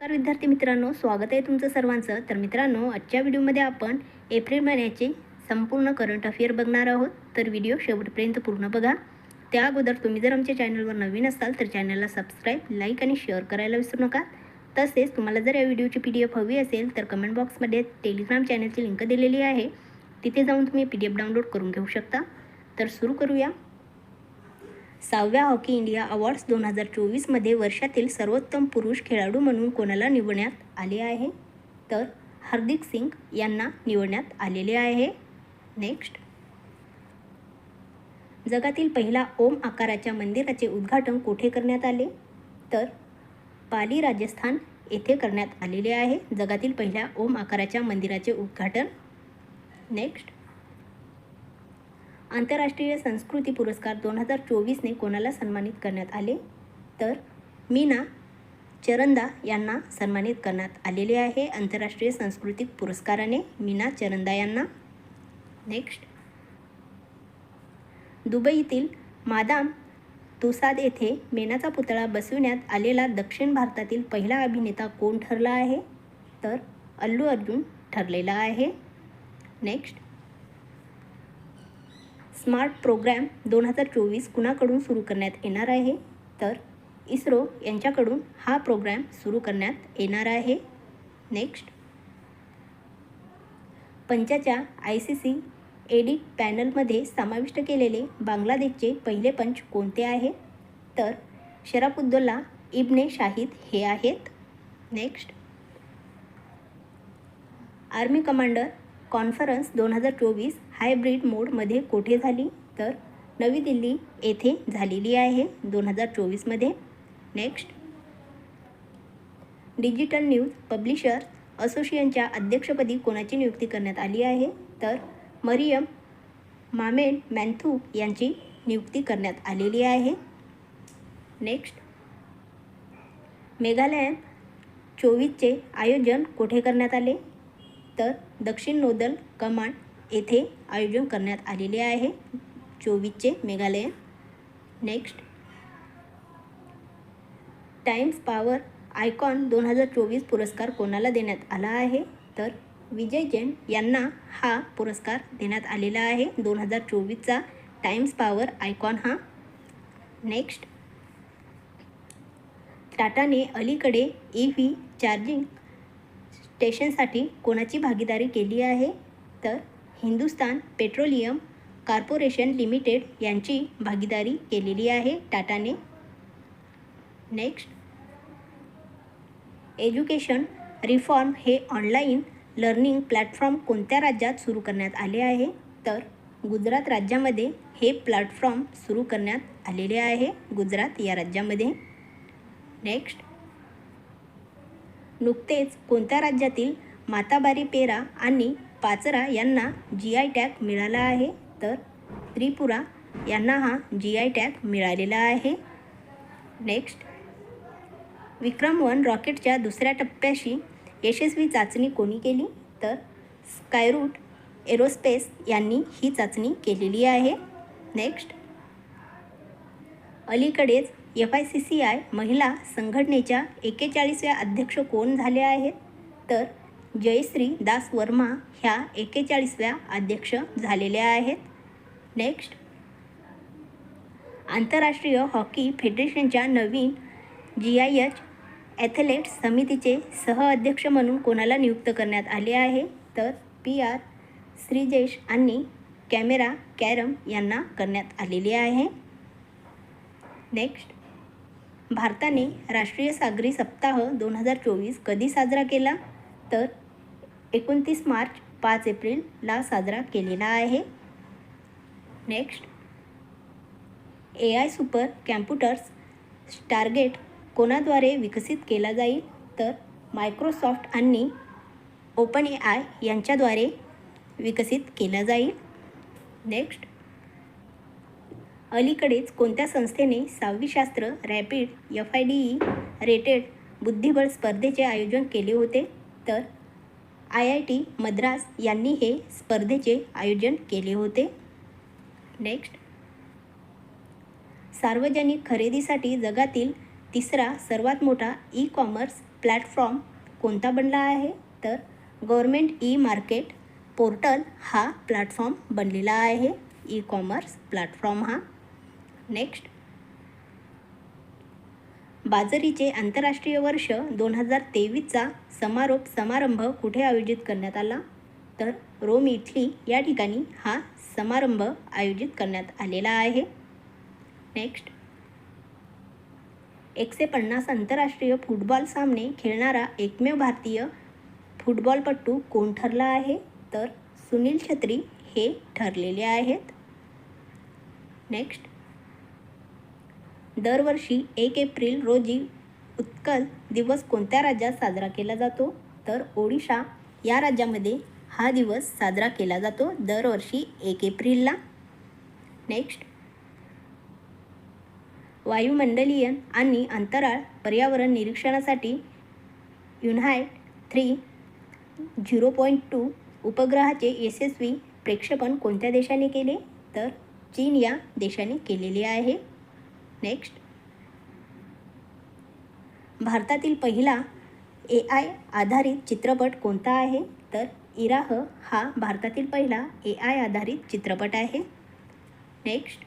नमस्कार विद्यार्थी मित्रांनो स्वागत आहे तुमचं सर्वांचं. तर मित्रांनो आजच्या व्हिडिओमध्ये आपण एप्रिल महिन्याचे संपूर्ण करंट अफेअर बघणार आहोत. तर व्हिडिओ शेवटपर्यंत पूर्ण बघा. त्या अगोदर तुम्ही जर आमच्या चॅनलवर नवीन असाल तर चॅनलला सबस्क्राईब लाईक आणि शेअर करायला विसरू नका. तसेच तुम्हाला जर या व्हिडिओची पी डी एफ हवी असेल तर कमेंट बॉक्समध्ये टेलिग्राम चॅनलची लिंक दिलेली आहे. तिथे जाऊन तुम्ही पी डी एफ डाउनलोड करून घेऊ शकता. तर सुरू करूया. सहाव्या हॉकी इंडिया अवॉर्ड्स दोन हजार चोवीसमध्ये वर्षातील सर्वोत्तम पुरुष खेळाडू म्हणून कोणाला निवडण्यात आले आहे? तर हार्दिक सिंग यांना निवडण्यात आलेले आहे. नेक्स्ट जगातील पहिला ओम आकाराच्या मंदिराचे उद्घाटन कोठे करण्यात आले? तर पाली राजस्थान येथे करण्यात आलेले आहे. जगातील पहिल्या ओम आकाराच्या मंदिराचे उद्घाटन. नेक्स्ट आंतरराष्ट्रीय संस्कृती पुरस्कार दोन हजार चोवीसने कोणाला सन्मानित करण्यात आले? तर मीना चरंदा यांना सन्मानित करण्यात आलेले आहे. आंतरराष्ट्रीय सांस्कृतिक पुरस्काराने मीना चरंदा यांना. नेक्स्ट दुबईतील मादाम तुसाद येथे मेनाचा पुतळा बसविण्यात आलेला दक्षिण भारतातील पहिला अभिनेता कोण ठरला आहे? तर अल्लू अर्जुन ठरलेला आहे. नेक्स्ट स्मार्ट प्रोग्रॅम दोन हजार चोवीस कुणाकडून सुरू करण्यात येणार आहे? तर इस्रो यांच्याकडून हा प्रोग्रॅम सुरू करण्यात येणार आहे. नेक्स्ट. पंचाच्या आय सी सी एडिट पॅनलमध्ये समाविष्ट केलेले बांगलादेशचे पहिले पंच कोणते आहे? तर शराफुद्दोल्ला इब्ने शाहिद हे आहेत. नेक्स्ट. आर्मी कमांडर कॉन्फरन्स दोन हजार चोवीस हायब्रिड मोडमध्ये कोठे झाली? तर नवी दिल्ली येथे झालेली आहे दोन हजार चोवीसमध्ये नेक्स्ट डिजिटल न्यूज पब्लिशर असोसिएशनच्या अध्यक्षपदी कोणाची नियुक्ती करण्यात आली आहे? तर मरियम मामेन मॅन्थू यांची नियुक्ती करण्यात आलेली आहे. नेक्स्ट मेघालयात चोवीसचे आयोजन कोठे करण्यात आले? तर दक्षिण नौदल कमांड येथे आयोजन करण्यात आलेले आहे. चोवीसचे Meghalaya. Next Times power icon दोन हजार चोवीस पुरस्कार कोणाला देण्यात आला आहे? तर विजय जैन यांना हा पुरस्कार देण्यात आलेला आहे. दोन हजार चोवीसचा टाइम्स पॉवर आयकॉन हा. नेक्स्ट टाटाने अलीकडे ई व्ही चार्जिंग स्टेशनसाठी कोणाची भागीदारी केली आहे? तर हिंदुस्तान पेट्रोलियम कॉर्पोरेशन लिमिटेड यांची भागीदारी केलेली आहे टाटाने. नेक्स्ट एज्युकेशन रिफॉर्म हे ऑनलाईन लर्निंग प्लॅटफॉर्म कोणत्या राज्यात सुरू करण्यात आले आहे? तर गुजरात राज्यामध्ये हे प्लॅटफॉर्म सुरू करण्यात आलेले आहे गुजरात या राज्यामध्ये. नेक्स्ट नुकतेच कोणत्या राज्यातील माताबारी पेरा आणि पाचरा यांना जी आय टॅग मिळाला आहे. तर त्रिपुरा यांना हा जी आय टॅग मिळालेला आहे. नेक्स्ट विक्रम वन रॉकेटच्या दुसऱ्या टप्प्याशी यशस्वी चाचणी कोणी केली? तर स्कायरूट एरोस्पेस यांनी ही चाचणी केलेली आहे. नेक्स्ट अलीकडेच F I C C I महिला संघटनेच्या एकेचाळीसव्या अध्यक्ष कोण झाले आहेत? तर जयश्री दास वर्मा ह्या एकेचाळीसव्या अध्यक्ष झालेल्या आहेत. नेक्स्ट आंतरराष्ट्रीय हॉकी फेडरेशनच्या नवीन जी आय एच ॲथलेट समितीचे सहअध्यक्ष म्हणून कोणाला नियुक्त करण्यात आले आहे? तर पी आर श्रीजेश आणि कॅमेरा कॅरम यांना करण्यात आलेले आहे. नेक्स्ट भारताने राष्ट्रीय सागरी सप्ताह दोन हजार चोवीस कधी साजरा केला? तर एकोणतीस मार्च पाच एप्रिलला साजरा केलेला आहे. Next A I super computers target कोणाद्वारे विकसित केला जाईल? तर मायक्रोसॉफ्ट आणि ओपन ए आय यांच्याद्वारे विकसित केला जाईल. नेक्स्ट अलीकडेच कोणत्या संस्थेने सावलीशास्त्र rapid F I D E rated बुद्धिबळ स्पर्धेचे आयोजन केले होते? तर आय आय टी मद्रास यांनी हे स्पर्धेचे आयोजन केले होते. नेक्स्ट सार्वजनिक खरेदीसाठी जगातील तिसरा सर्वात मोठा ई कॉमर्स प्लॅटफॉर्म कोणता बनला आहे? तर गव्हर्मेंट ई मार्केट पोर्टल हा प्लॅटफॉर्म बनलेला आहे. ई कॉमर्स प्लॅटफॉर्म हा. नेक्स्ट बाजरीचे आंतरराष्ट्रीय वर्ष दोन हजार तेवीसचा समारोप समारंभ कुठे आयोजित करण्यात आला? तर रोम इटली या ठिकाणी हा समारंभ आयोजित करण्यात आलेला आहे. नेक्स्ट. एकशे पन्नास आंतरराष्ट्रीय फुटबॉल सामने खेळणारा एकमेव भारतीय फुटबॉलपटू कोण ठरला आहे? तर सुनील छत्री हे ठरलेले आहेत. नेक्स्ट. दरवर्षी एक एप्रिल रोजी उत्कल दिवस कोणत्या राज्यात साजरा केला जातो? तर ओडिशा या राज्यामध्ये हा दिवस साजरा केला जातो दरवर्षी एक एप्रिलला. नेक्स्ट वायुमंडलीय आणि अंतराळ पर्यावरण निरीक्षणासाठी युनायट थ्री झिरो पॉईंट टू उपग्रहाचे यशस्वी प्रेक्षेपण कोणत्या देशाने केले? तर चीन या देशाने केलेले आहे. नेक्स्ट भारतातील पहिला ए आय आधारित चित्रपट कोणता आहे? तर इराह हा भारतातील पहिला ए आय आधारित चित्रपट आहे. नेक्स्ट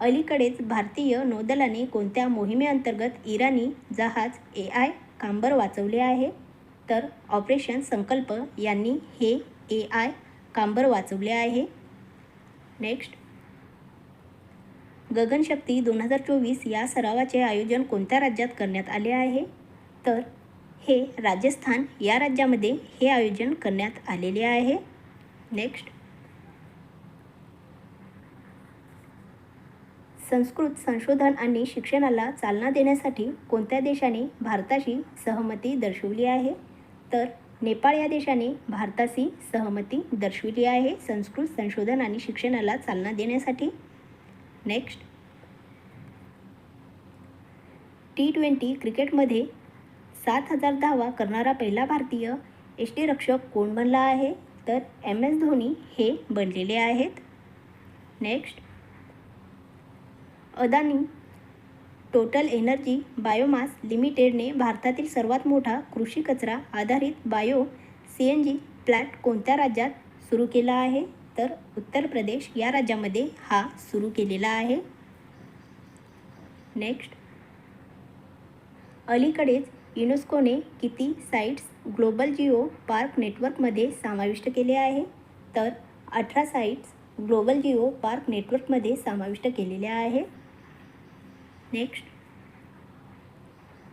अलीकडेच भारतीय नौदलाने कोणत्या मोहिमेअंतर्गत इराणी जहाज ए आय कांबर वाचवले आहे? तर ऑपरेशन संकल्प यांनी हे ए आय कांबर वाचवले आहे. नेक्स्ट गगनशक्ती दोन हजार चोवीस या सरावाचे आयोजन कोणत्या राज्यात करण्यात आले आहे? तर हे राजस्थान या राज्यामध्ये हे आयोजन करण्यात आलेले आहे. नेक्स्ट संस्कृत संशोधन आणि शिक्षणाला चालना देण्यासाठी कोणत्या देशाने भारताशी सहमती दर्शवली आहे? तर नेपाळ या देशाने भारताशी सहमती दर्शविली आहे संस्कृत संशोधन आणि शिक्षणाला चालना देण्यासाठी. नेक्स्ट टी ट्वेंटी क्रिकेटमध्ये सात हजार धावा करणारा पहिला भारतीय यष्टीरक्षक कोण बनला आहे? तर एम एस धोनी हे बनलेले आहेत. Next Adani total energy biomass लिमिटेडने भारतातील सर्वात मोठा कृषी कचरा आधारित bio C N G plant कोणत्या राज्यात सुरू केला आहे? तर उत्तर प्रदेश या राज्यामध्ये हा सुरू केलेला आहे. नेक्स्ट अलीकडेच युनेस्कोने किती साईट्स ग्लोबल जिओ पार्क नेटवर्कमध्ये समाविष्ट केले आहे? तर अठरा साईट्स ग्लोबल जिओ पार्क नेटवर्कमध्ये समाविष्ट केलेल्या आहे. नेक्स्ट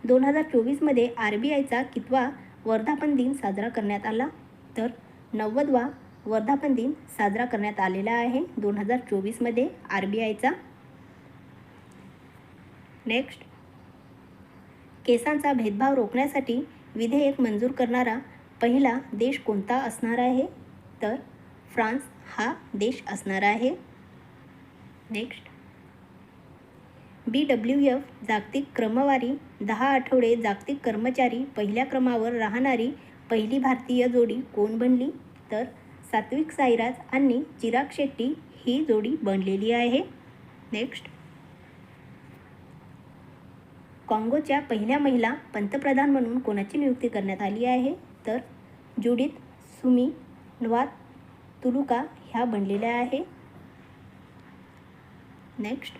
दोन हजार चोवीसमध्ये आर बी आयचा कितवा वर्धापन दिन साजरा करण्यात आला? तर नव्वदवा वर्धापन दिन साजरा करण्यात आलेला आहे. दोन हजार चोवीसमध्ये आर बी आयचा नेक्स्ट केसांचा भेदभाव रोखण्यासाठी विधेयक मंजूर करणारा पहिला देश कोणता असणार आहे? तर फ्रान्स हा देश असणार आहे. नेक्स्ट बी डब्ल्यू एफ जागतिक क्रमवारी दहा आठवडे जागतिक कर्मचारी पहिल्या क्रमावर राहणारी पहिली भारतीय जोडी कोण बनली? तर सात्विक साईराज आणि चिराग शेट्टी ही जोडी बनलेली आहे. नेक्स्ट काँगोच्या पहिल्या महिला पंतप्रधान म्हणून कोणाची नियुक्ती करण्यात आली आहे? तर जुडित सुमी नवात तुलुका ह्या बनलेल्या आहे. नेक्स्ट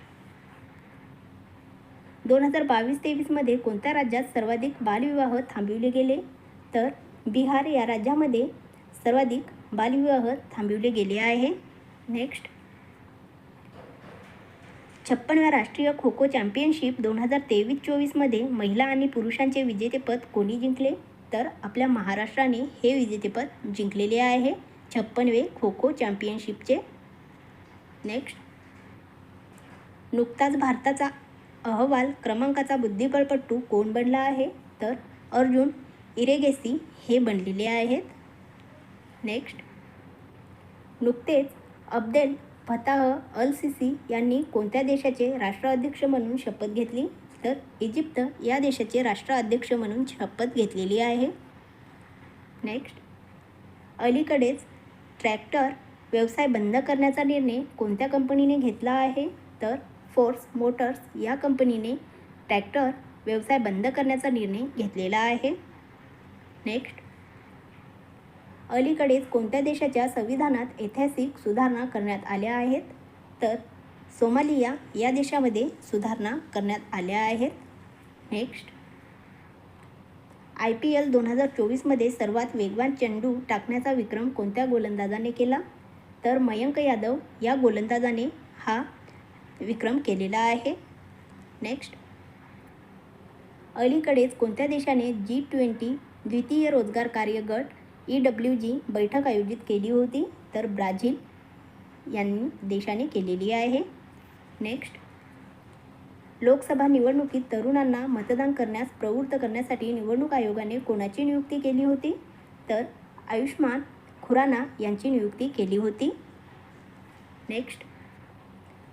दोन हजार बावीस तेवीसमध्ये कोणत्या राज्यात सर्वाधिक बालविवाह थांबविले गेले? तर बिहार या राज्यामध्ये सर्वाधिक बालविवाह थांबविले गेले आहे. नेक्स्ट छप्पनव्या राष्ट्रीय खो खो चॅम्पियनशिप दोन हजार तेवीस चोवीसमध्ये महिला आणि पुरुषांचे विजेतेपद कोणी जिंकले? तर आपल्या महाराष्ट्राने हे विजेतेपद जिंकलेले आहे. छप्पनवे खो खो चॅम्पियनशिपचे. नेक्स्ट नुकताच भारताचा अहवाल क्रमांकाचा बुद्धिबळपटू कोण बनला आहे? तर अर्जुन इरेगेसी हे बनलेले आहेत. नेक्स्ट नुकतेच अब्देल फताह अल सिसी यांनी कोणत्या देशाचे राष्ट्राध्यक्ष म्हणून शपथ घेतली? तर इजिप्त या देशाचे राष्ट्राध्यक्ष म्हणून शपथ घेतलेली आहे. नेक्स्ट. अलीकडेच ट्रॅक्टर व्यवसाय बंद करण्याचा निर्णय कोणत्या कंपनीने घेतला आहे? तर फोर्स मोटर्स या कंपनीने ट्रॅक्टर व्यवसाय बंद करण्याचा निर्णय घेतलेला आहे. नेक्स्ट. अलीकडेच कोणत्या देशाच्या संविधानात ऐतिहासिक सुधारणा करण्यात आल्या आहेत? तर सोमालिया या देशामध्ये सुधारणा करण्यात आल्या आहेत. नेक्स्ट आय पी एल दोन हजार चोवीसमध्ये सर्वात वेगवान चेंडू टाकण्याचा विक्रम कोणत्या गोलंदाजाने केला? तर मयंक यादव या गोलंदाजाने हा विक्रम केलेला आहे. नेक्स्ट अलीकडेच कोणत्या देशाने जी ट्वेंटी द्वितीय रोजगार कार्यगट ई डब्ल्यू जी बैठक आयोजित केली होती तर ब्राझील यांनी देशाने केलेली आहे. नेक्स्ट. लोकसभा निवडणुकीत तरुणांना मतदान करण्यास प्रवृत्त करण्यासाठी निवडणूक आयोगाने कोणाची नियुक्ती केली होती? तर आयुष्मान खुराना यांची नियुक्ती केली होती. नेक्स्ट.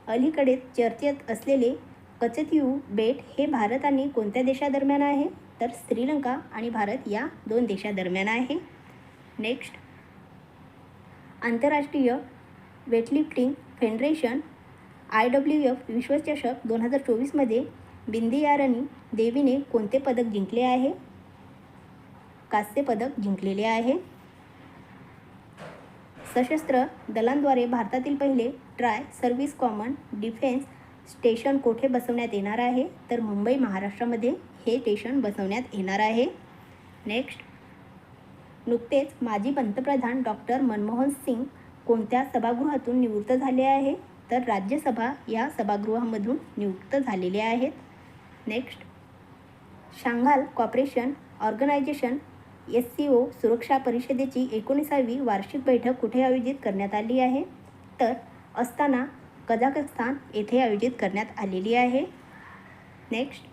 अलीकडे चर्चेत असलेले कचथियू बेट हे भारत आणि कोणत्या देशादरम्यान आहे? तर श्रीलंका आणि भारत या दोन देशादरम्यान आहे. नेक्स्ट. आंतरराष्ट्रीय weightlifting federation I W F विश्वचषक दोन हजार चोवीसमध्ये बिंदियारनी देवीने कोणते पदक जिंकले आहे? कांस्य पदक जिंकलेले आहे. सशस्त्र दलांद्वारे भारतातील पहिले tri service common defence station कोठे बसवण्यात येणार आहे? तर मुंबई महाराष्ट्रामध्ये हे स्टेशन बसवण्यात येणार आहे. नेक्स्ट. नुकतेच माजी पंतप्रधान डॉक्टर मनमोहन सिंग कोणत्या सभागृहातून निवृत्त झाले आहे? तर राज्यसभा या सभागृहामधून नियुक्त झालेले आहेत. Next. Shanghai cooperation organisation S C O सुरक्षा परिषदेची एकोणीसावी वार्षिक बैठक कुठे आयोजित करण्यात आली आहे? तर अस्ताना कझाकस्तान येथे आयोजित करण्यात आलेली आहे. नेक्स्ट.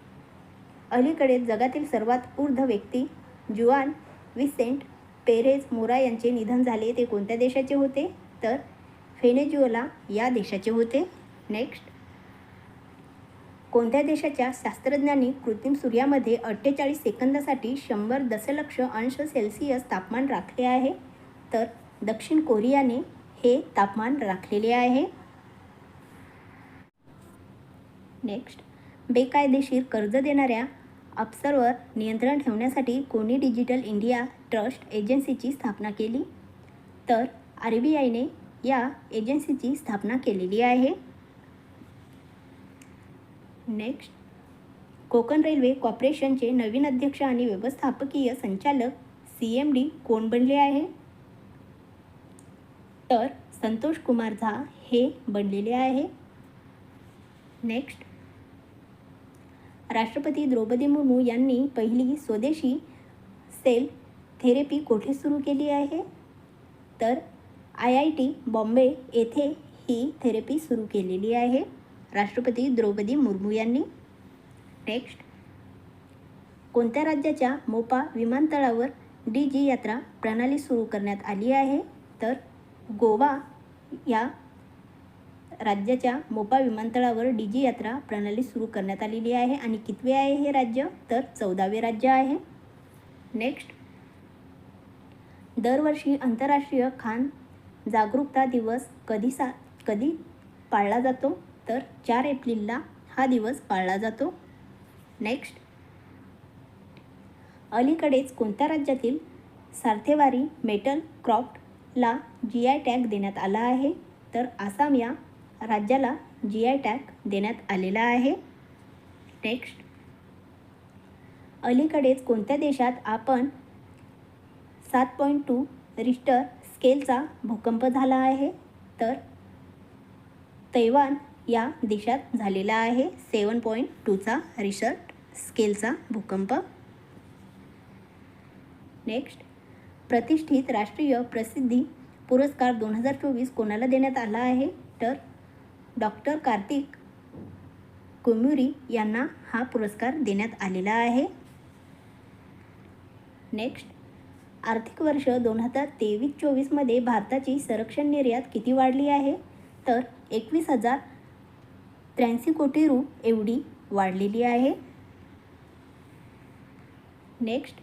अलीकडे जगातील सर्वात ऊर्ध्व व्यक्ती जुआन विसेंट पेरेज मोरा यांचे निधन झाले ते कोणत्या देशाचे होते? तर फेनेजुएला या देशाचे होते. नेक्स्ट. कोणत्या देशाच्या शास्त्रज्ञांनी कृत्रिम सूर्यामध्ये अठ्ठेचाळीस सेकंदासाठी शंभर दशलक्ष अंश सेल्सिअस तापमान राखले आहे? तर दक्षिण कोरियाने हे तापमान राखलेले आहे. नेक्स्ट. बेकायदेशीर कर्ज देणाऱ्या अप्सरवर नियंत्रण ठेवण्यासाठी कोणी डिजिटल इंडिया ट्रस्ट एजन्सीची स्थापना केली? तर आर बी आयने या एजन्सीची स्थापना केलेली आहे. नेक्स्ट कोकण रेल्वे कॉर्पोरेशनचे नवीन अध्यक्ष आणि व्यवस्थापकीय संचालक सी एम डी कोण बनले आहे? तर संतोष कुमार झा हे बनलेले आहे. नेक्स्ट राष्ट्रपती द्रौपदी मुर्मू यांनी पहिली स्वदेशी सेल थेरपी कोठे सुरू केली आहे? तर आय आय टी बॉम्बे येथे ही थेरपी सुरू केलेली आहे. राष्ट्रपती द्रौपदी मुर्मू यांनी. नेक्स्ट. कोणत्या राज्याच्या मोपा विमानतळावर डी जी यात्रा प्रणाली सुरू करण्यात आली आहे? तर गोवा या राज्याच्या मोपा विमानतळावर डी जी यात्रा प्रणाली सुरू करण्यात आलेली आहे आणि कितवे आहे हे राज्य? तर चौदावे राज्य आहे. नेक्स्ट दरवर्षी आंतरराष्ट्रीय खान जागरूकता दिवस कधी सा कधी पाळला जातो? तर चार एप्रिलला हा दिवस पाळला जातो. नेक्स्ट अलीकडेच कोणत्या राज्यातील सार्थेवारी मेटल क्रॉफ्टला जी आय टॅग देण्यात आला आहे? तर आसाम या राज्याला जी आय टॅग देण्यात आलेला आहे. नेक्स्ट अलीकडेच कोणत्या देशात आपण सात पॉईंट टू रिस्टर स्केलचा भूकंप झाला आहे? तर तैवान या देशात झालेला आहे. सेवन पॉईंट टूचा रिसर्ट स्केलचा भूकंप. नेक्स्ट प्रतिष्ठित राष्ट्रीय प्रसिद्धी पुरस्कार दोन हजार चोवीस कोणाला देण्यात आला आहे? तर डॉक्टर कार्तिक कुमुरी यांना हा पुरस्कार देण्यात आलेला आहे. नेक्स्ट आर्थिक वर्ष दोन हजार तेवीस चोवीसमध्ये भारताची संरक्षण निर्यात किती वाढली आहे? तर एकवीस हजार त्र्याऐंशी कोटी रु एवढी वाढलेली आहे. नेक्स्ट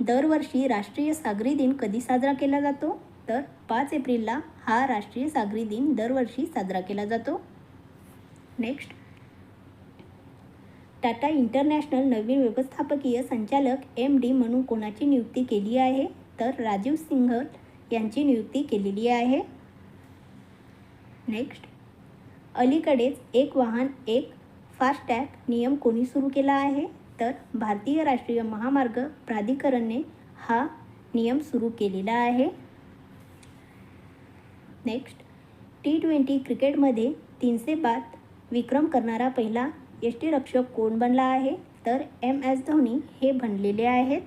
दरवर्षी राष्ट्रीय सागरी दिन कधी साजरा केला जातो? तर पाच एप्रिलला हा राष्ट्रीय सागरी दिन दरवर्षी साजरा केला जातो. नेक्स्ट टाटा इंटरनॅशनल नवीन व्यवस्थापकीय संचालक एम डी म्हणून कोणाची नियुक्ती केली आहे? तर राजीव सिंघल यांची नियुक्ती केलेली आहे. नेक्स्ट अलीकडेच एक वाहन एक फास्टॅग नियम कोणी सुरू केला आहे? तर भारतीय राष्ट्रीय महामार्ग प्राधिकरणने हा नियम सुरू केलेला आहे. नेक्स्ट टी ट्वेंटी क्रिकेटमध्ये तीनशे बाद विक्रम करणारा पहिला यष्टीरक्षक कोण बनला आहे? तर एम एस धोनी हे बनलेले आहेत.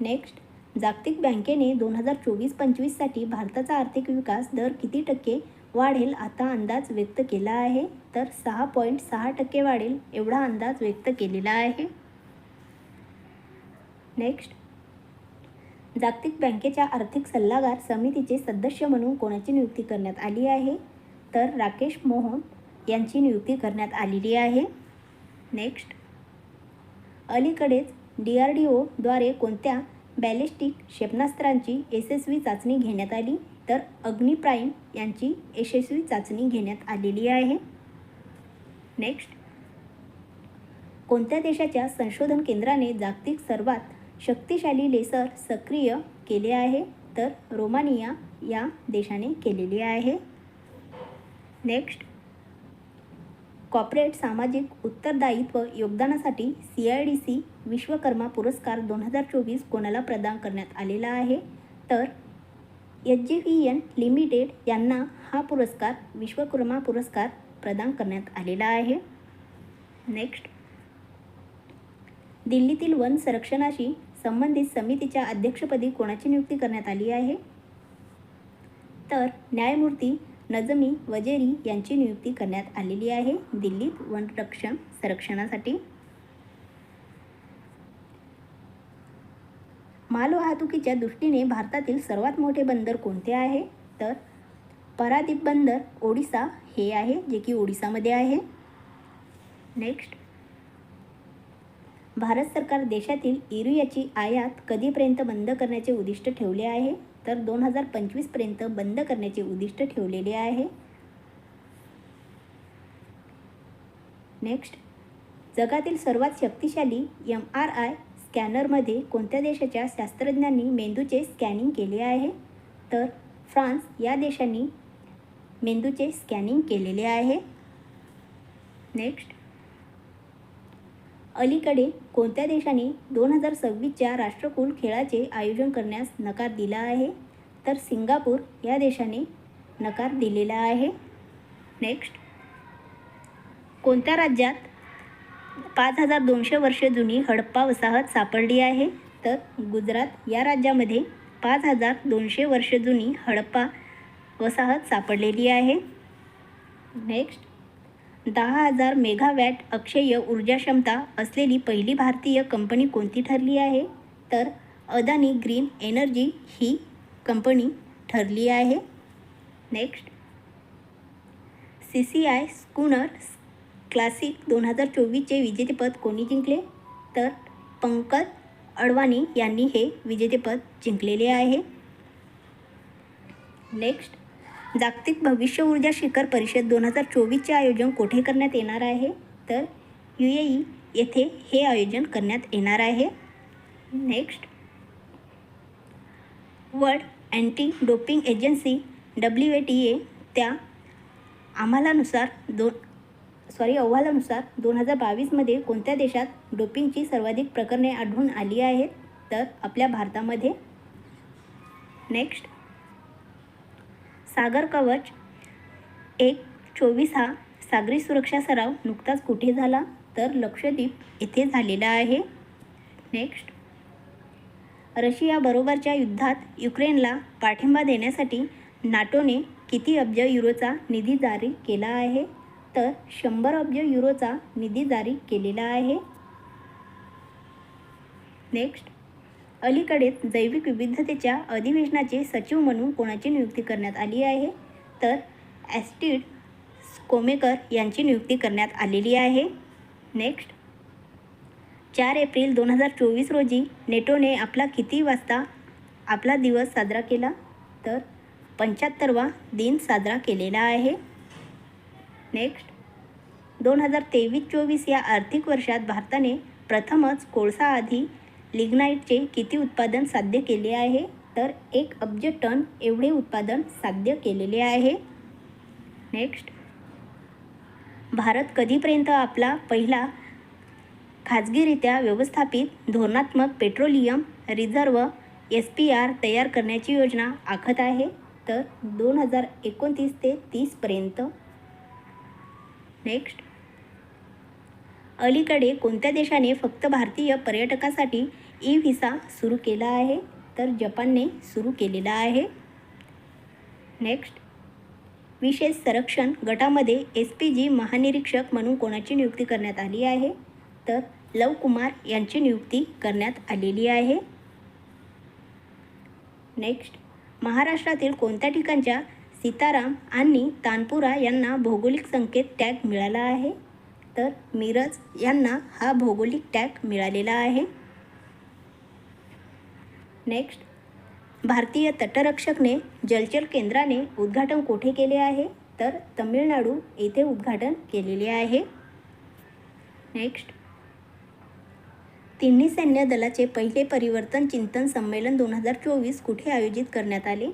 नेक्स्ट जागतिक बँकेने दोन हजार चोवीस पंचवीससाठी भारताचा आर्थिक विकास दर किती टक्के वाढेल आता अंदाज व्यक्त केला आहे? तर सहा पॉईंट सहा टक्के वाढेल एवढा अंदाज व्यक्त केलेला आहे. नेक्स्ट जागतिक बँकेच्या आर्थिक सल्लागार समितीचे सदस्य म्हणून कोणाची नियुक्ती करण्यात आली आहे? तर राकेश मोहन यांची नियुक्ती करण्यात आलेली आहे. नेक्स्ट. अलीकडेच डी आर डी ओद्वारे कोणत्या बॅलिस्टिक क्षेपणास्त्रांची यशस्वी चाचणी घेण्यात आली? तर अग्निप्राईम यांची यशस्वी चाचणी घेण्यात आलेली आहे. नेक्स्ट. कोणत्या देशाच्या संशोधन केंद्राने जागतिक सर्वात शक्तिशाली लेसर सक्रिय केले आहे तर रोमानिया या देशाने केलेली आहे. नेक्स्ट कॉर्पोरेट सामाजिक उत्तरदायित्व योगदानासाठी C I D C Vishwakarma पुरस्कार दोन हजार चोवीस कोणाला प्रदान करण्यात आलेला आहे? तर H G V N limited यांना हा पुरस्कार विश्वकर्मा पुरस्कार प्रदान करण्यात आलेला आहे. नेक्स्ट दिल्लीतील वन संरक्षणाशी संबंधित समितीच्या अध्यक्षपदी कोणाची नियुक्ती करण्यात आली आहे? तर न्यायमूर्ती नजमी वजेरी यांची नियुक्ती करण्यात आलेली आहे. दिल्लीत वनरक्षण संरक्षणासाठी. मालवाहतुकीच्या दृष्टीने भारतातील सर्वात मोठे बंदर कोणते आहे? तर परादीप बंदर ओडिसा हे आहे जे की ओडिसामध्ये आहे. नेक्स्ट भारत सरकार देशातील युरियाची आयात कधीपर्यंत बंद करण्याचे उद्दिष्ट ठेवले आहे? तर दोन हजार पंचवीसपर्यंत बंद करण्याचे उद्दिष्ट ठेवलेले आहे. नेक्स्ट. जगातील सर्वात शक्तिशाली एम आर आय स्कॅनरमध्ये कोणत्या देशाच्या शास्त्रज्ञांनी मेंदूचे स्कॅनिंग केले आहे? तर फ्रान्स या देशांनी मेंदूचे स्कॅनिंग केलेले आहे. नेक्स्ट. अलीकडे कोणत्या देशाने दोन हजार सव्वीसच्या राष्ट्रकुल खेळाचे आयोजन करण्यास नकार दिला आहे? तर सिंगापूर या देशाने नकार दिलेला आहे. नेक्स्ट. कोणत्या राज्यात पाच हजार दोनशे वर्षे जुनी हडप्पा वसाहत सापडली आहे? तर गुजरात या राज्यामध्ये पाच हजार दोनशे वर्ष जुनी हडप्पा वसाहत सापडलेली आहे. नेक्स्ट. दहा हजार मेगावॅट अक्षय ऊर्जा क्षमता असलेली पहिली भारतीय कंपनी कोणती ठरली आहे? तर अदानी ग्रीन एनर्जी ही कंपनी ठरली आहे. Next. C C I schooner classic दोन हजार चोवीसचे विजेतेपद कोणी जिंकले? तर पंकज अडवाणी यांनी हे विजेतेपद जिंकलेले आहे. नेक्स्ट. जागतिक भविष्य ऊर्जा शिखर परिषद दोन हजार चोवीसचे आयोजन कोठे करण्यात येणार आहे? तर यू ए ई येथे हे आयोजन करण्यात येणार आहे. Next world anti doping agency W A T A त्या आम्हालानुसार दोन सॉरी अहवालानुसार दोन हजार बावीसमध्ये कोणत्या देशात डोपिंगची सर्वाधिक प्रकरणे आढळून आली आहेत? तर आपल्या भारतामध्ये. नेक्स्ट सागर कवच एक चोवीस हा सागरी सुरक्षा सराव नुकताच कुठे झाला? तर लक्षद्वीप येथे झालेला आहे. नेक्स्ट. रशियाबरोबरच्या युद्धात युक्रेनला पाठिंबा देण्यासाठी नाटोने किती अब्ज युरोचा निधी जारी केला आहे? तर शंभर अब्ज युरोचा निधी जारी केलेला आहे. नेक्स्ट. अलीकडेच जैविक विविधतेच्या अधिवेशनाचे सचिव म्हणून कोणाची नियुक्ती करण्यात आली आहे? तर ॲस्टिड कोमेकर यांची नियुक्ती करण्यात आलेली आहे. नेक्स्ट. चार एप्रिल दोन हजार चोवीस रोजी नेटोने आपला किती वाजता आपला दिवस साजरा केला? तर पंच्याहत्तरवा दिन साजरा केलेला आहे. नेक्स्ट. दोन हजार तेवीस चोवीस या आर्थिक वर्षात भारताने प्रथमच कोळसा आधी लिग्नाईटचे किती उत्पादन साध्य केले आहे? तर एक अब्ज टन एवढे उत्पादन साध्य केलेले आहे. नेक्स्ट भारत कधीपर्यंत आपला पहिला खाजगीरित्या व्यवस्थापित धोरणात्मक petroleum reserve S P R तयार करण्याची योजना आखत आहे? तर दोन हजार एकोणतीस ते तीसपर्यंत नेक्स्ट अलीकडे कोणत्या देशाने फक्त भारतीय पर्यटकासाठी ई व्हिसा सुरू केला आहे? तर जपानने सुरू केलेला आहे. नेक्स्ट. विशेष संरक्षण गटामध्ये एस पी जी महानिरीक्षक म्हणून कोणाची नियुक्ती करण्यात आली आहे? तर लव कुमार यांची नियुक्ती करण्यात आलेली आहे. नेक्स्ट. महाराष्ट्रातील कोणत्या ठिकाणच्या सीताराम आणि तानपुरा यांना भौगोलिक संकेत टॅग मिळाला आहे? तर मिरज यांना हा भौगोलिक टॅग मिळालेला आहे. नेक्स्ट भारतीय तटरक्षकने जलचर केंद्राने उद्घाटन कोठे केले आहे? तर तमिळनाडू येथे उद्घाटन केलेले आहे. नेक्स्ट तिन्ही सैन्य दलाचे पहिले परिवर्तन चिंतन संमेलन दोन हजार चोवीस कुठे आयोजित करण्यात आले?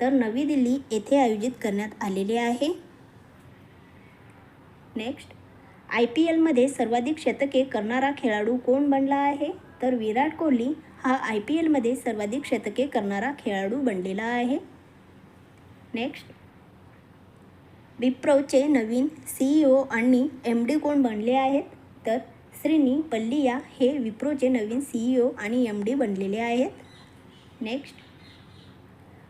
तर नवी दिल्ली येथे आयोजित करण्यात आलेले आहे. नेक्स्ट आय पी एलमध्ये सर्वाधिक शतके करणारा खेळाडू कोण बनला आहे? तर विराट कोहली हा आय पी एलमध्ये सर्वाधिक शतके करणारा खेळाडू बनलेला आहे. नेक्स्ट विप्रोचे नवीन सी ई ओ आणि एम डी कोण बनले आहेत? तर श्रीनी पल्लिया हे विप्रोचे नवीन सी ई ओ आणि एम डी बनलेले आहेत. नेक्स्ट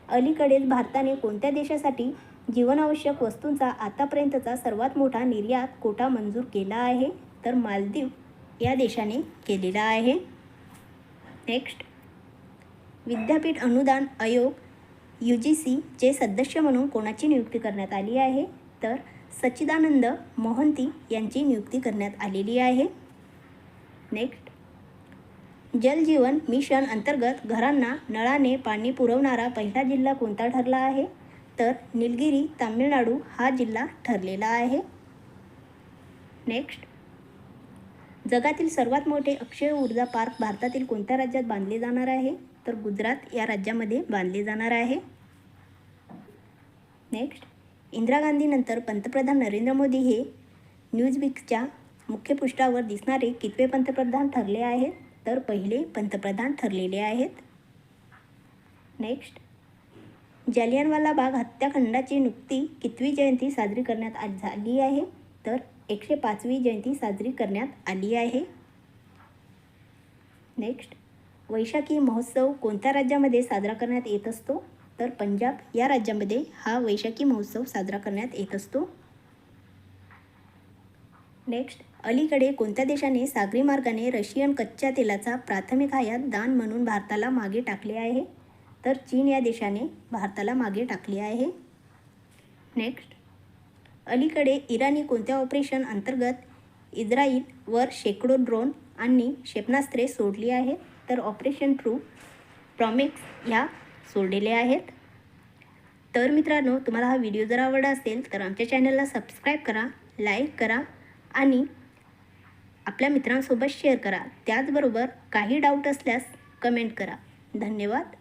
अलीकडेच भारताने कोणत्या देशासाठी जीवनावश्यक वस्तूंचा आतापर्यंतचा सर्वात मोठा निर्यात कोटा मंजूर केला आहे तर मालदीव या देशाने केलेला आहे. नेक्स्ट. विद्यापीठ अनुदान आयोग यू जी सीचे सदस्य म्हणून कोणाची नियुक्ती करण्यात आली आहे? तर सच्चिदानंद मोहंती यांची नियुक्ती करण्यात आलेली आहे. नेक्स्ट. जलजीवन मिशन अंतर्गत घरांना नळाने पाणी पुरवणारा पहिला जिल्हा कोणता ठरला आहे? तर निलगिरी तामिळनाडू हा जिल्हा ठरलेला आहे. नेक्स्ट जगातील सर्वात मोठे अक्षय ऊर्जा पार्क भारतातील कोणत्या राज्यात बांधले जाणार आहे? तर गुजरात या राज्यामध्ये बांधले जाणार आहे. नेक्स्ट इंदिरा गांधीनंतर पंतप्रधान नरेंद्र मोदी हे न्यूजविकच्या मुख्य पृष्ठावर दिसणारे कितवे पंतप्रधान ठरले आहेत? तर पहिले पंतप्रधान ठरलेले आहेत. नेक्स्ट जालियनवाला बाग हत्याखंडाची नुकती कितवी जयंती साजरी करण्यात आ झाली आहे? तर एकशे पाचवी जयंती साजरी करण्यात आली आहे. नेक्स्ट वैशाखी महोत्सव कोणत्या राज्यामध्ये साजरा करण्यात येत असतो? तर पंजाब या राज्यामध्ये हा वैशाखी महोत्सव साजरा करण्यात येत असतो. नेक्स्ट अलीकडे कोणत्या देशाने सागरी मार्गाने रशियन कच्च्या तेलाचा प्राथमिक आयात दान म्हणून भारताला मागे टाकले आहे? तर चीन या देशाने भारताला मागे टाकले आहे. नेक्स्ट अलीकडे इराणी कोणत्या ऑपरेशन अंतर्गत इस्राईलवर शेकडो ड्रोन आणि क्षेपणास्त्रे सोडली आहेत? तर ऑपरेशन ट्रू प्रॉमिक्स ह्या सोडलेल्या आहेत. तर मित्रांनो तुम्हाला हा व्हिडिओ जर आवडला असेल तर आमच्या चॅनलला सबस्क्राईब करा लाईक करा आणि आपल्या मित्रांसोबत शेअर करा. त्याचबरोबर काही डाऊट असल्यास कमेंट करा. धन्यवाद.